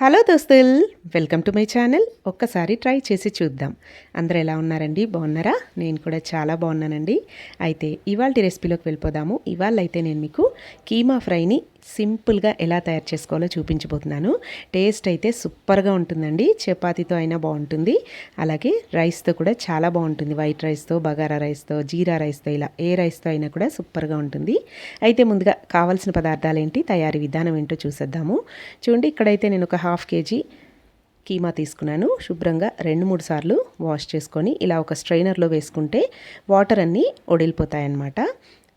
Hello దోస్తుల్ welcome to my channel. ఒక్కసారి try చేసి చూద్దాం. అందరూ ఎలా ఉన్నారండి? బాగున్నారా? నేను కూడా చాలా బాగున్నానండి. అయితే ఇవాళ రెసిపీలోకి వెళ్ళిపోదాము. ఇవాళ అయితే నేను మీకు కీమా ఫ్రైని సింపుల్గా ఎలా తయారు చేసుకోవాలో చూపించబోతున్నాను. టేస్ట్ అయితే సూపర్గా ఉంటుందండి. చపాతీతో అయినా బాగుంటుంది. అలాగే రైస్తో కూడా చాలా బాగుంటుంది. వైట్ రైస్తో బగారా రైస్తో జీరా రైస్తో ఇలా ఏ రైస్తో అయినా కూడా సూపర్గా ఉంటుంది. అయితే ముందుగా కావాల్సిన పదార్థాలు ఏంటి తయారీ విధానం ఏంటో చూసేద్దాము. చూడండి ఇక్కడైతే నేను ఒక హాఫ్ కేజీ కీమా తీసుకున్నాను. శుభ్రంగా రెండు మూడు సార్లు వాష్ చేసుకొని ఇలా ఒక స్ట్రైనర్లో వేసుకుంటే వాటర్ అన్నీ ఒడిలిపోతాయన్నమాట.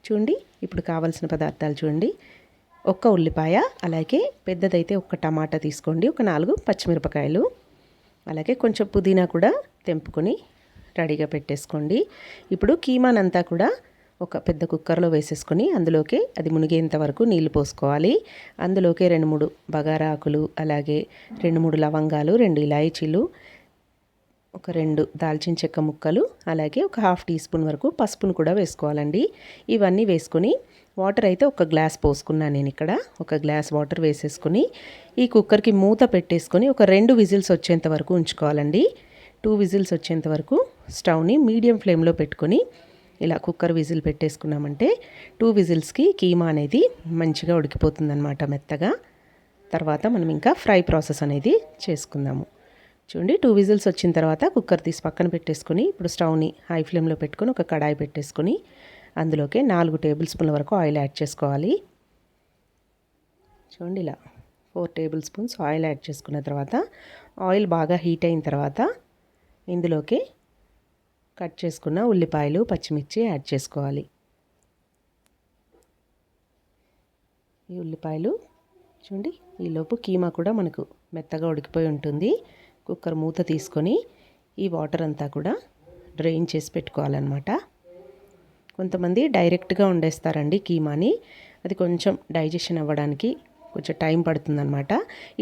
చూడండి ఇప్పుడు కావాల్సిన పదార్థాలు చూడండి. ఒక్క ఉల్లిపాయ అలాగే పెద్దదైతే ఒక టమాటా తీసుకోండి. ఒక నాలుగు పచ్చిమిరపకాయలు అలాగే కొంచెం పుదీనా కూడా తెంపుకొని రెడీగా పెట్టేసుకోండి. ఇప్పుడు కీమానంతా కూడా ఒక పెద్ద కుక్కర్లో వేసేసుకొని అందులోకి అది మునిగేంత వరకు నీళ్ళు పోసుకోవాలి. అందులోకి రెండు మూడు బగారా ఆకులు అలాగే రెండు మూడు లవంగాలు రెండు ఇలాయచీలు ఒక రెండు దాల్చిన చెక్క ముక్కలు అలాగే ఒక హాఫ్ టీ స్పూన్ వరకు పసుపును కూడా వేసుకోవాలండి. ఇవన్నీ వేసుకొని వాటర్ అయితే ఒక గ్లాస్ పోసుకున్నాను నేను ఇక్కడ. ఒక గ్లాస్ వాటర్ వేసేసుకొని ఈ కుక్కర్కి మూత పెట్టేసుకొని ఒక రెండు విజిల్స్ వచ్చేంత వరకు ఉంచుకోవాలండి. టూ విజిల్స్ వచ్చేంత వరకు స్టవ్ని మీడియం ఫ్లేమ్లో పెట్టుకొని ఇలా కుక్కర్ విజిల్ పెట్టేసుకున్నామంటే టూ విజిల్స్కి కీమా అనేది మంచిగా ఉడికిపోతుందన్నమాట మెత్తగా. తర్వాత మనం ఇంకా ఫ్రై ప్రాసెస్ అనేది చేసుకుందాము. చూడండి టూ విజిల్స్ వచ్చిన తర్వాత కుక్కర్ తీసి పక్కన పెట్టేసుకొని ఇప్పుడు స్టవ్ని హై ఫ్లేమ్లో పెట్టుకొని ఒక కడాయి పెట్టేసుకొని అందులోకి నాలుగు టేబుల్ స్పూన్ల వరకు ఆయిల్ యాడ్ చేసుకోవాలి. చూడండి ఇలా four tablespoons oil add చేసుకున్న తర్వాత ఆయిల్ బాగా హీట్ అయిన తర్వాత ఇందులోకి కట్ చేసుకున్న ఉల్లిపాయలు పచ్చిమిర్చి యాడ్ చేసుకోవాలి. ఈ ఉల్లిపాయలు చూడండి ఈలోపు కీమా కూడా మనకు మెత్తగా ఉడికిపోయి ఉంటుంది. కుక్కర్ మూత తీసుకొని ఈ వాటర్ అంతా కూడా డ్రైన్ చేసి పెట్టుకోవాలన్నమాట. కొంతమంది డైరెక్ట్గా వండేస్తారండి కీమాని. అది కొంచెం డైజెషన్ అవ్వడానికి కొంచెం టైం పడుతుందన్నమాట.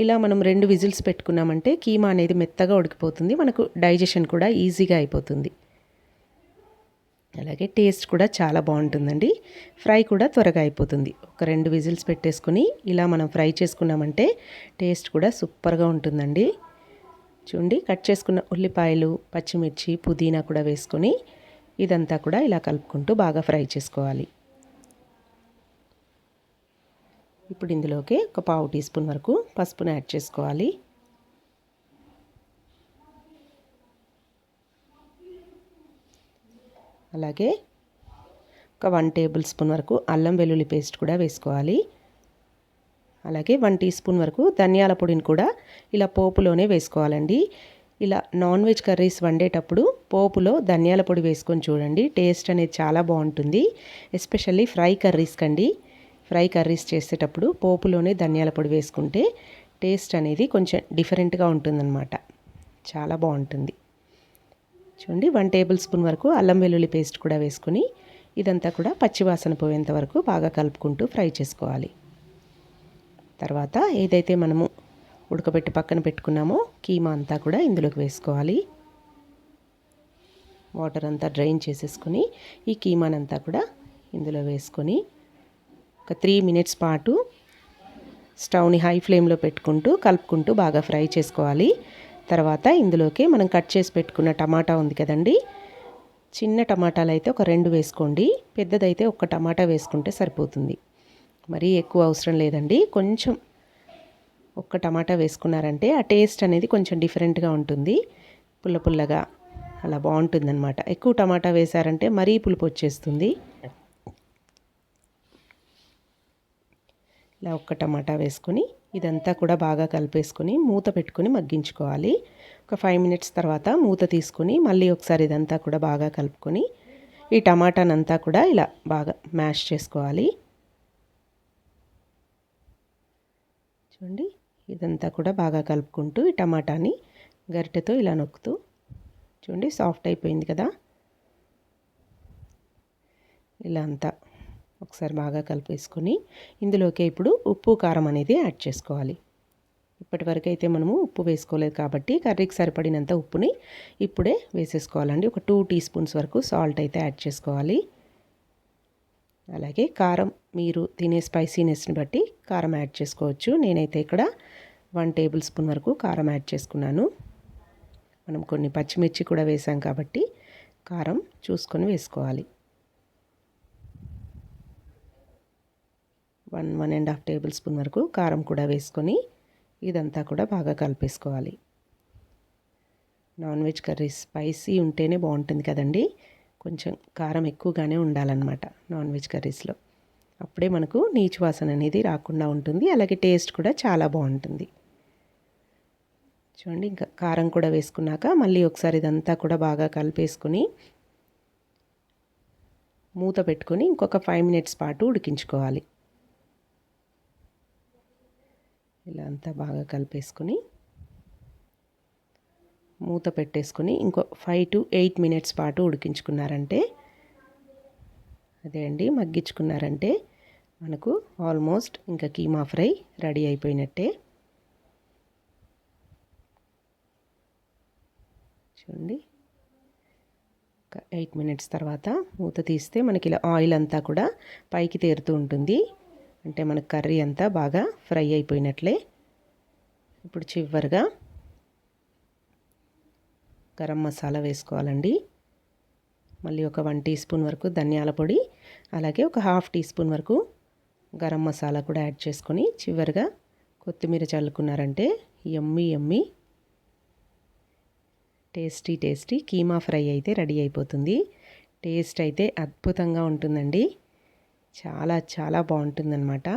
ఇలా మనం రెండు విజిల్స్ పెట్టుకున్నామంటే కీమా అనేది మెత్తగా ఉడికిపోతుంది. మనకు డైజెషన్ కూడా ఈజీగా అయిపోతుంది. అలాగే టేస్ట్ కూడా చాలా బాగుంటుందండి. ఫ్రై కూడా త్వరగా అయిపోతుంది. ఒక రెండు విజిల్స్ పెట్టేసుకుని ఇలా మనం ఫ్రై చేసుకున్నామంటే టేస్ట్ కూడా సూపర్గా ఉంటుందండి. చూడండి కట్ చేసుకున్న ఉల్లిపాయలు పచ్చిమిర్చి పుదీనా కూడా వేసుకొని ఇదంతా కూడా ఇలా కలుపుకుంటూ బాగా ఫ్రై చేసుకోవాలి. ఇప్పుడు ఇందులోకి ఒక పావు టీ స్పూన్ వరకు పసుపును యాడ్ చేసుకోవాలి. అలాగే ఒక వన్ టేబుల్ స్పూన్ వరకు అల్లం వెల్లుల్లి పేస్ట్ కూడా వేసుకోవాలి. అలాగే వన్ టీ స్పూన్ వరకు ధనియాల పొడిని కూడా ఇలా పోపులోనే వేసుకోవాలండి. ఇలా నాన్ వెజ్ కర్రీస్ వండేటప్పుడు పోపులో ధనియాల పొడి వేసుకొని చూడండి. టేస్ట్ అనేది చాలా బాగుంటుంది. ఎస్పెషల్లీ ఫ్రై కర్రీస్ కండి. ఫ్రై కర్రీస్ చేసేటప్పుడు పోపులోనే ధనియాల పొడి వేసుకుంటే టేస్ట్ అనేది కొంచెం డిఫరెంట్గా ఉంటుందన్నమాట. చాలా బాగుంటుంది. చూడండి వన్ టేబుల్ స్పూన్ వరకు అల్లం వెల్లుల్లి పేస్ట్ కూడా వేసుకొని ఇదంతా కూడా పచ్చివాసన పోయేంత వరకు బాగా కలుపుకుంటూ ఫ్రై చేసుకోవాలి. తర్వాత ఏదైతే మనము ఉడకబెట్టి పక్కన పెట్టుకున్నామో. కీమా అంతా కూడా ఇందులోకి వేసుకోవాలి. వాటర్ అంతా డ్రైన్ చేసేసుకుని ఈ కీమానంతా కూడా ఇందులో వేసుకొని ఒక త్రీ మినిట్స్ పాటు స్టవ్ని హై ఫ్లేమ్లో పెట్టుకుంటూ కలుపుకుంటూ బాగా ఫ్రై చేసుకోవాలి. తర్వాత ఇందులోకి మనం కట్ చేసి పెట్టుకున్న టమాటా ఉంది కదండి. చిన్న టమాటాలు అయితే ఒక రెండు వేసుకోండి. పెద్దదైతే ఒక టమాటా వేసుకుంటే సరిపోతుంది. మరీ ఎక్కువ అవసరం లేదండి. కొంచెం ఒక్క టమాటా వేసుకున్నారంటే ఆ టేస్ట్ అనేది కొంచెం డిఫరెంట్గా ఉంటుంది. పుల్ల పుల్లగా అలా బాగుంటుందన్నమాట. ఎక్కువ టమాటా వేశారంటే మరీ పులుపు వచ్చేస్తుంది. ఇలా ఒక్క టమాటా వేసుకొని ఇదంతా కూడా బాగా కలిపేసుకొని మూత పెట్టుకొని మగ్గించుకోవాలి. ఒక ఫైవ్ మినిట్స్ తర్వాత మూత తీసుకొని మళ్ళీ ఒకసారి ఇదంతా కూడా బాగా కలుపుకొని ఈ టమాటానంతా కూడా ఇలా బాగా మ్యాష్ చేసుకోవాలి. చూడండి. ఇదంతా కూడా బాగా కలుపుకుంటూ ఈ టమాటాని గరిటెతో ఇలా నొక్కుతూ చూడండి సాఫ్ట్ అయిపోయింది కదా. ఇలా అంతా ఒకసారి బాగా కలిపేసుకొని ఇందులోకి ఇప్పుడు ఉప్పు కారం అనేది యాడ్ చేసుకోవాలి. ఇప్పటివరకు అయితే మనము ఉప్పు వేసుకోలేదు కాబట్టి కర్రీకి సరిపడినంత ఉప్పుని ఇప్పుడే వేసేసుకోవాలండి. ఒక టూ టీ స్పూన్స్ వరకు సాల్ట్ అయితే యాడ్ చేసుకోవాలి. అలాగే కారం మీరు తినే స్పైసీనెస్ని బట్టి కారం యాడ్ చేసుకోవచ్చు. నేనైతే ఇక్కడ వన్ టేబుల్ స్పూన్ వరకు కారం యాడ్ చేసుకున్నాను. మనం కొన్ని పచ్చిమిర్చి కూడా వేసాం కాబట్టి కారం చూసుకొని వేసుకోవాలి. One one and half tablespoon వరకు కారం కూడా వేసుకొని ఇదంతా కూడా బాగా కలిపేసుకోవాలి. నాన్ వెజ్ కర్రీ స్పైసీ ఉంటేనే బాగుంటుంది కదండి. కొంచెం కారం ఎక్కువగానే ఉండాలన్నమాట నాన్ వెజ్ కర్రీస్లో అప్పుడే మనకు నీచు వాసన అనేది రాకుండా ఉంటుంది. అలాగే టేస్ట్ కూడా చాలా బాగుంటుంది. చూడండి ఇంకా కారం కూడా వేసుకున్నాక మళ్ళీ ఒకసారి ఇదంతా కూడా బాగా కలిపేసుకొని మూత పెట్టుకొని ఇంకొక ఫైవ్ మినిట్స్ పాటు ఉడికించుకోవాలి. ఇలా అంతా బాగా కలిపేసుకొని మూత పెట్టేసుకొని ఇంకో ఫైవ్ టు ఎయిట్ మినిట్స్ పాటు ఉడికించుకున్నారంటే అదే అండి మగ్గించుకున్నారంటే మనకు ఆల్మోస్ట్ ఇంకా కీమా ఫ్రై రెడీ అయిపోయినట్టే. చూడండి. ఒక ఎయిట్ మినిట్స్ తర్వాత మూత తీస్తే మనకి ఇలా ఆయిల్ అంతా కూడా పైకి తేరుతూ ఉంటుంది. అంటే మనకు కర్రీ అంతా బాగా ఫ్రై అయిపోయినట్లే. ఇప్పుడు చివరిగా గరం మసాలా వేసుకోవాలండి. మళ్ళీ ఒక వన్ టీ స్పూన్ వరకు ధనియాల పొడి అలాగే ఒక హాఫ్ టీ స్పూన్ వరకు గరం మసాలా కూడా యాడ్ చేసుకొని చివరిగా కొత్తిమీర చల్లుకున్నారంటే ఎమ్మి ఎమ్మి టేస్టీ టేస్టీ కీమా ఫ్రై అయితే రెడీ అయిపోతుంది. టేస్ట్ అయితే అద్భుతంగా ఉంటుందండి. చాలా చాలా బాగుంటుందన్నమాట.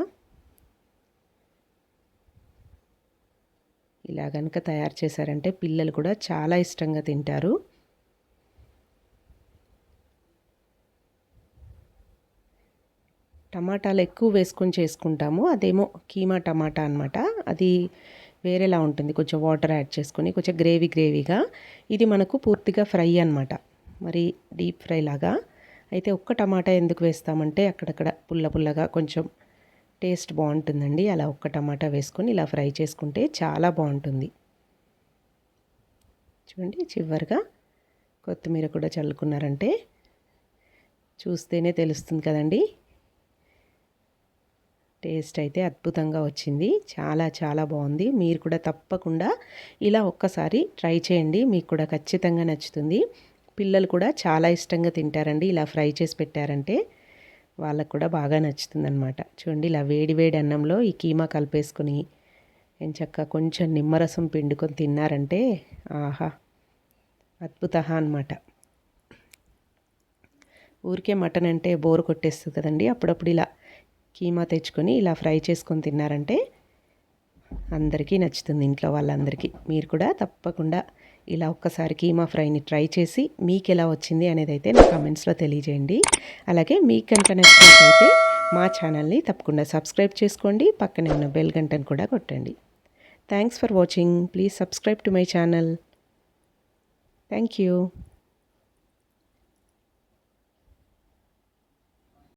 ఇలా కనుక తయారు చేశారంటే పిల్లలు కూడా చాలా ఇష్టంగా తింటారు. టమాటాలు ఎక్కువ వేసుకొని చేసుకుంటాము. అదేమో కీమా టమాటా అనమాట అది వేరేలా ఉంటుంది. కొంచెం వాటర్ యాడ్ చేసుకొని కొంచెం గ్రేవీ గ్రేవీగా. ఇది మనకు పూర్తిగా ఫ్రై అనమాట మరి డీప్ ఫ్రై లాగా. అయితే ఒక్క టమాటా ఎందుకు వేస్తామంటే అక్కడక్కడ పుల్ల పుల్లగా కొంచెం టేస్ట్ బాగుంటుందండి. అలా ఒక్క టమాటా వేసుకొని ఇలా ఫ్రై చేసుకుంటే చాలా బాగుంటుంది. చూడండి చివరిగా కొత్తిమీర కూడా చల్లుకున్నారంటే చూస్తేనే తెలుస్తుంది కదండీ. టేస్ట్ అయితే అద్భుతంగా వచ్చింది. చాలా చాలా బాగుంది. మీరు కూడా తప్పకుండా ఇలా ఒక్కసారి ట్రై చేయండి. మీకు కూడా ఖచ్చితంగా నచ్చుతుంది. పిల్లలు కూడా చాలా ఇష్టంగా తింటారండి. ఇలా ఫ్రై చేసి పెట్టారంటే వాళ్ళకు కూడా బాగా నచ్చుతుంది అనమాట చూడండి ఇలా వేడి వేడి అన్నంలో ఈ కీమా కలిపేసుకొని ఎంచక్క కొంచెం నిమ్మరసం పిండుకొని తిన్నారంటే ఆహా అద్భుత అనమాట ఊరికే మటన్ అంటే బోర్ కొట్టేస్తుంది కదండి. అప్పుడప్పుడు ఇలా కీమా తెచ్చుకొని ఇలా ఫ్రై చేసుకొని తిన్నారంటే అందరికీ నచ్చుతుంది ఇంట్లో వాళ్ళందరికీ. మీరు కూడా తప్పకుండా ఇలా ఒక్కసారి కీమా ఫ్రైని ట్రై చేసి మీకు ఎలా వచ్చింది అనేది అయితే నా కమెంట్స్లో తెలియజేయండి. అలాగే మీకు కనుక నచ్చినట్లయితే మా ఛానల్ని తప్పకుండా సబ్స్క్రైబ్ చేసుకోండి పక్కనే ఉన్న బెల్ గంటను కూడా కొట్టండి. Thanks for watching. Please subscribe to my channel. Thank you.